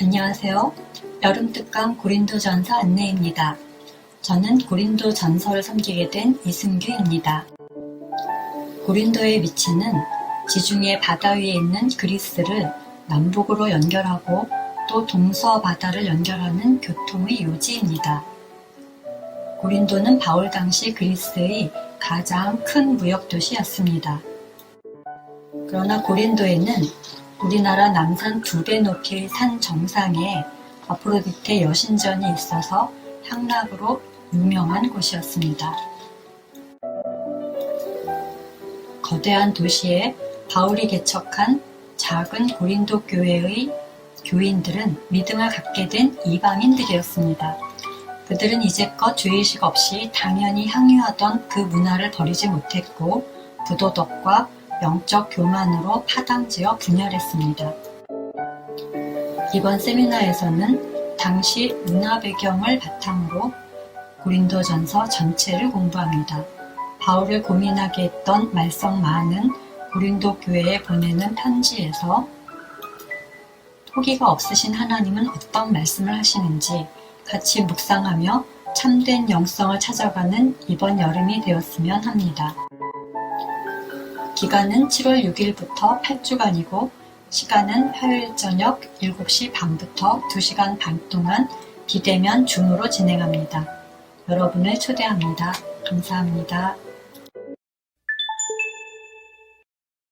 안녕하세요. 여름 특강 고린도전서 안내입니다. 저는 고린도전서를 섬기게 된 이승규입니다. 고린도의 위치는 지중해 바다 위에 있는 그리스를 남북으로 연결하고 또 동서 바다를 연결하는 교통의 요지입니다. 고린도는 바울 당시 그리스의 가장 큰 무역 도시였습니다. 그러나 고린도에는 우리나라 남산 두 배 높이의 산 정상에 아프로디테 여신전이 있어서 향락으로 유명한 곳이었습니다. 거대한 도시에 바울이 개척한 작은 고린도 교회의 교인들은 믿음을 갖게 된 이방인들이었습니다. 그들은 이제껏 죄의식 없이 당연히 향유하던 그 문화를 버리지 못했고 부도덕과 영적 교만으로 파당지어 분열했습니다. 이번 세미나에서는 당시 문화 배경을 바탕으로 고린도전서 전체를 공부합니다. 바울을 고민하게 했던 말썽 많은 고린도 교회에 보내는 편지에서 포기가 없으신 하나님은 어떤 말씀을 하시는지 같이 묵상하며 참된 영성을 찾아가는 이번 여름이 되었으면 합니다. 기간은 7월 6일부터 8주간이고 시간은 화요일 저녁 7시 반부터 2시간 반 동안 비대면 줌으로 진행합니다. 여러분을 초대합니다. 감사합니다.